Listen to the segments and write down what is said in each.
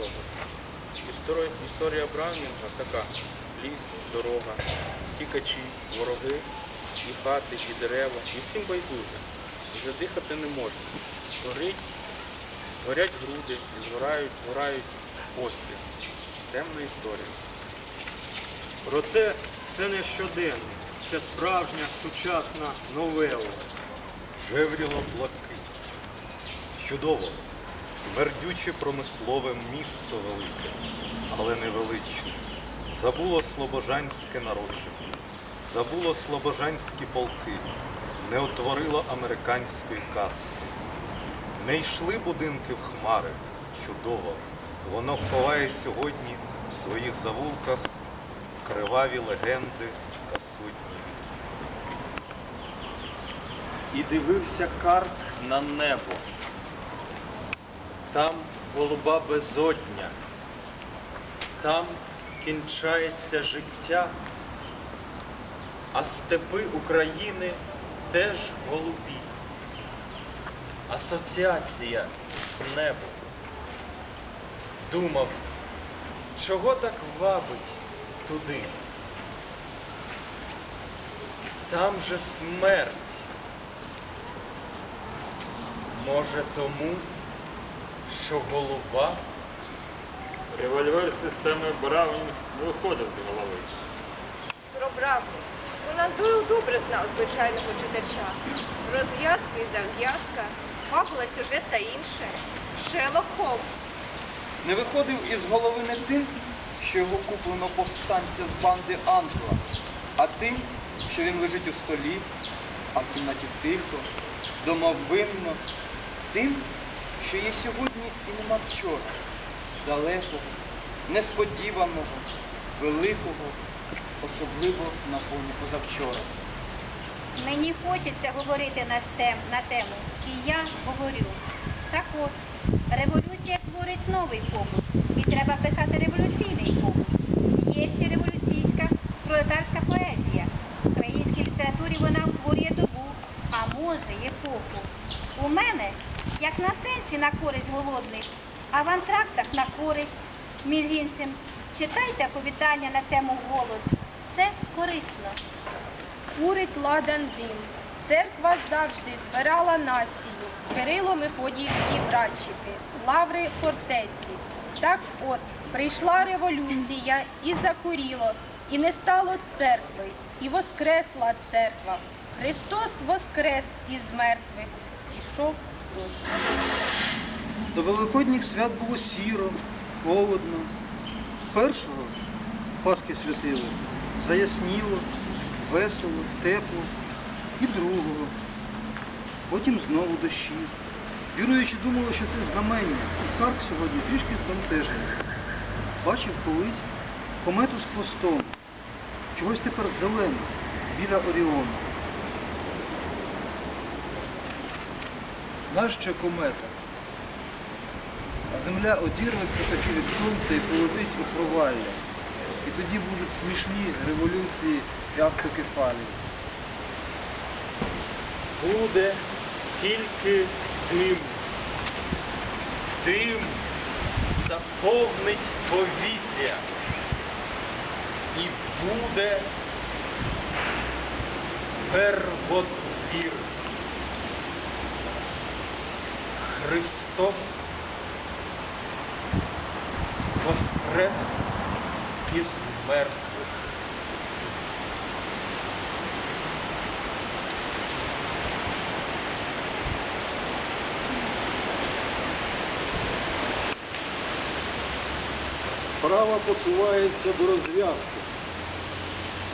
того. Історія, історія Браунінга така. Ліс, дорога, тікачі, вороги, і хати, і дерева, і всім байдуже. І задихати не можна. Горить, горять груди, і згорають, згорають острів. Темна історія. Проте це не щоденно, це справжня сучасна новела. Жевріло блакить. Чудово, смердюче промислове місто велике, але невеличне. Забуло слобожанське народження, забуло слобожанські полки, не отворило американської казки. Не йшли будинки в хмари, чудово. Воно ховає сьогодні в своїх завулках криваві легенди та сутні І дивився карт на небо. Там голуба безодня. Там кінчається життя, а степи України теж голубі. Асоціація з небом. Думав, чого так вабить туди? Там же смерть. Може тому, що голова Револьвер системи Браунінг не виходив з голови. Про правду. Конан Дойл добре знав звичайного читача. Розв'язка і зав'язка, фабула, сюжет та інше. Шерлок Холмс. Не виходив із голови не тим, що його куплено повстанця з банди Ангела, а тим, що він лежить у столі, а в кімнаті тихо, дома винно, тим, що є сьогодні і нема вчора, далекого, несподіваного, великого, особливо на фоні позавчора. Мені хочеться говорити на, тем, на тему, і я говорю. Так от, революція творить новий фокус, і треба писати революційний фокус. Є ще революційська пролетарська поезія. В українській літературі вона утворює а може. У мене, як на сенсі на користь голодних, а в антрактах на користь, між іншим, читайте оповідання на тему голод. Це корисно. Курить ладан дим. Церква завжди збирала націю. Кирило Мефодіївські братчики, лаври фортеці. Так от, прийшла революція і закуріло, і не стало церкви, і воскресла церква. Христос воскрес із мертвих. Пішов дощ. До великодніх свят було сіро, холодно. Першого Пасхи святили, заясніло, весело, тепло. І другого. Потім знову дощі. Віруючи думали, що це знамення, і парк сьогодні трішки збентежений. Бачив колись комету з хвостом, чогось тепер зелене, біля Оріону. Нащо комета? А земля одірветься таки від сонця і полетить у провалля. І тоді будуть смішні революції і автокефалії. буде тільки дим. Дим заповнить повітря. І буде первотвір. Христос воскрес із мертвих. Справа посувається до розв'язки.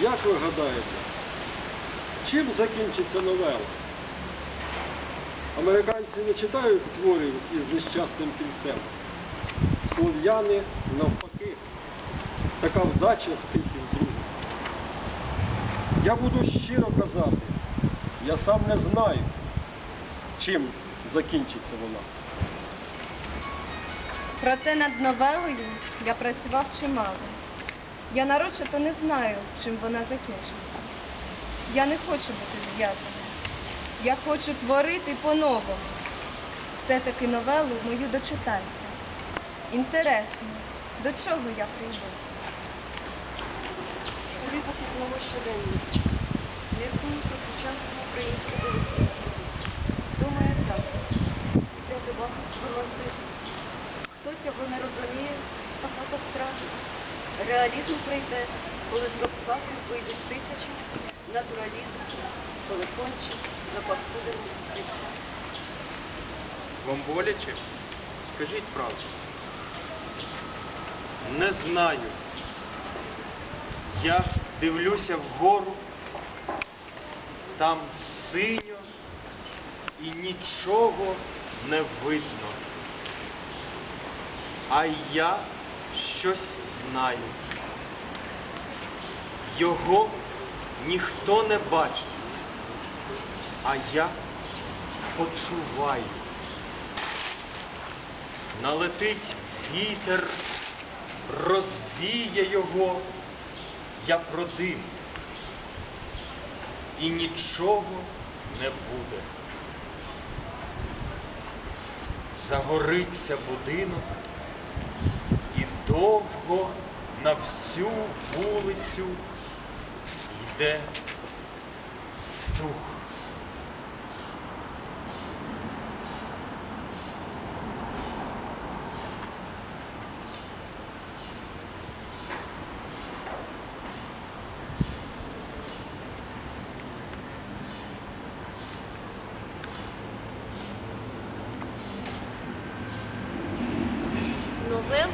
Як ви гадаєте, чим закінчиться новела? Американці не читають творів із нещасним кінцем. Слов'яни навпаки. Така вдача в тихім другу. Я буду щиро казати, я сам не знаю, чим закінчиться вона. Проте над новелою я працював чимало. Я нарочито не знаю, чим вона закінчиться. Я не хочу бути зв'язаним. Я хочу творити по-новому. Все-таки новелу мою дочитайте. Інтересно, до чого я прийду? Із нового щоденника. Міркую про сучасне українське дивитися. Думає так. Де дива романтизм. Хто цього не розуміє, багато втратить. Реалізм прийде, коли з рукавів вийдуть тисячі. Натуралізм, коли кончить запаскудене життя. Вам боляче? Скажіть правду. Не знаю. Я дивлюся вгору, там синьо і нічого не видно. А я щось знаю. Його ніхто не бачить, а я почуваю. Налетить вітер, розвіє його, я продим. І нічого не буде. Загориться будинок і довго на всю вулицю йде дух. Новелу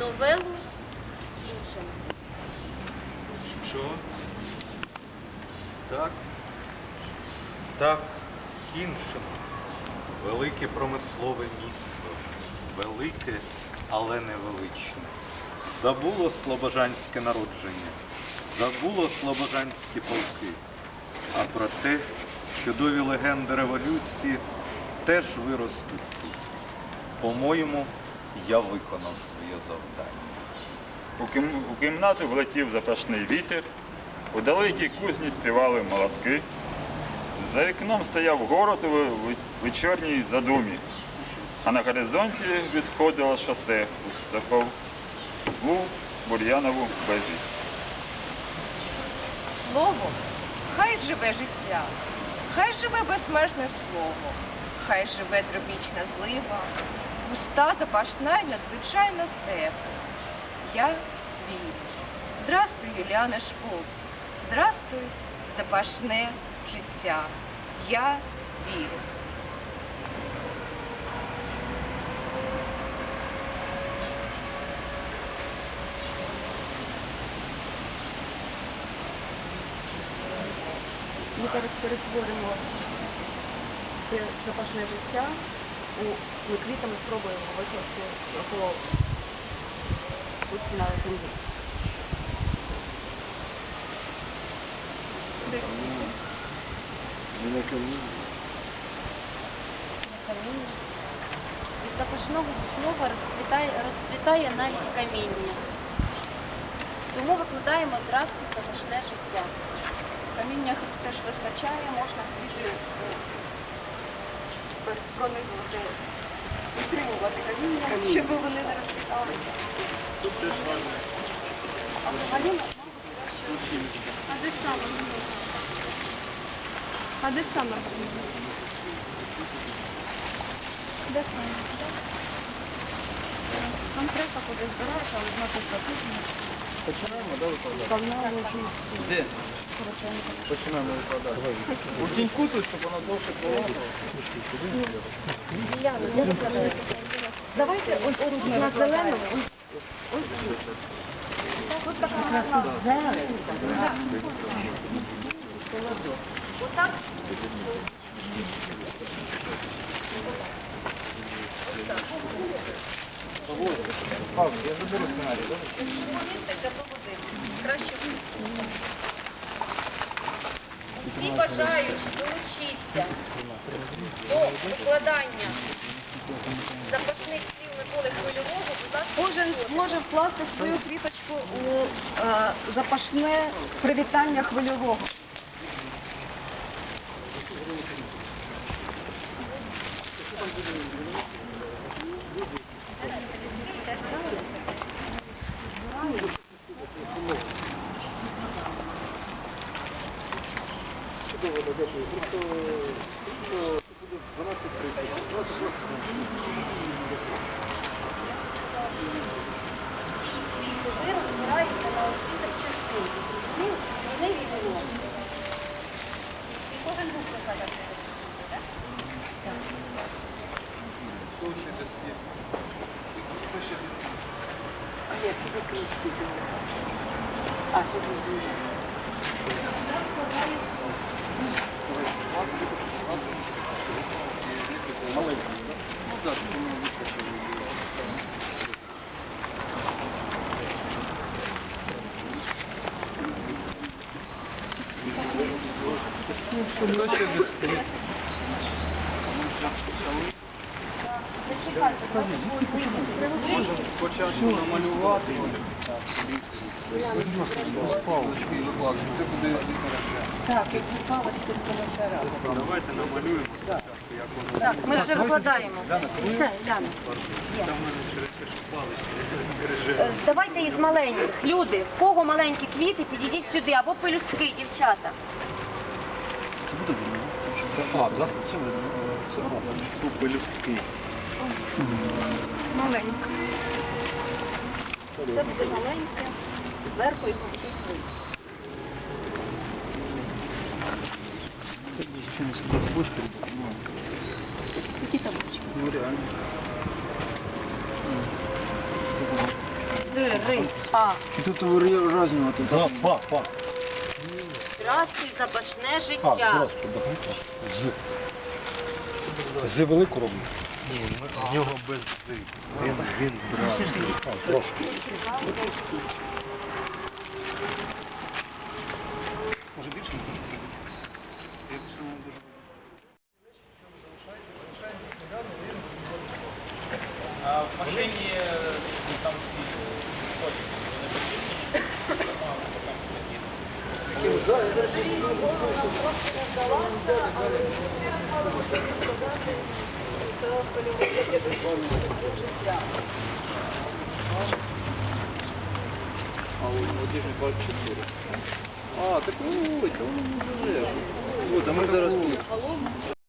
новелу іншому. Що? Так. Так, іншим. Велике промислове місто. Велике, але невеличне. Забуло слобожанське народження, забуло слобожанські полки. А про те, чудові легенди революції теж виростуть тут. По-моєму, я виконав своє завдання. У, кім... у кімнату влетів запашний вітер, у далекій кузні співали молотки. За вікном стояв город у вечірній задумі, а на горизонті відходило шосе у степову бур'янову безвість. Слово, хай живе життя, хай живе безмежне слово, хай живе тропічна злива, густа запашна й надзвичайно тепла. Я вірю. Здрастуй, Юліане Швов, здрастуй, запашне життя. Я вірю. Ми зараз перетворимо це запашне життя ми квітами спробуємо викласти його на землі. каміння. Із запашного слова розцвітає, розцвітає навіть каміння. Тому викладаємо одразу запашне життя. Каміння теж вистачає, можна квіти е, пронизувати, підтримувати каміння, щоб вони не розквіталися. Тут теж гарно. А взагалі, мабуть, А де саме? А де саме? Де саме? конкретно куди збираєш, але значить записано. Починаємо, да, викладати? Де? Починаємо викладати. У тіньку тут, щоб воно довше було. Давайте ось ось на зеленому. Ось ось така гарна зелена. Отак. Павло, я заберу сценарій, добре? Краще Всі бажаючі долучитися до укладання запашних слів Миколи Хвильового, будь ласка, Кожен зможе вкласти свою квіточку у е, запашне привітання хвильового. Чудово, дякую. Просто ну, це буде 12.30. Ви розбираєте на освітах частин. Ну, не відомо. І кожен був прокладати. так? Слухайте світ. Це ще А як це книжки А що тут Ну так, тому вистачило. Ще без. Можемо спочатку намалювати. Палочки. Так, як попало, то коментара. Давайте намалюємо спочатку, як воно. Так, ми вже викладаємо. Все, Ляна. Там в мене через те, що палички Е, Давайте із маленьких. Люди, в кого маленькі квіти, підійдіть сюди, або пелюстки, дівчата. А, да? Це пелюстки. Маленька. Це буде маленьке, зверху і ви. Які там ручки? Ну реально. Ри, ри, а. І тут. За, па, па. Здравствуй, запашне А, життя. здравствуй. З. З велику робимо? Ні, в нього без зи. Він, він здравий. А, трошки. Може більше? Якщо вам дуже А в машині ну, там всі сходять, вони потрібні. А у молодіжні 24. А, так ой, та воно не живе. От, а ми зараз тут.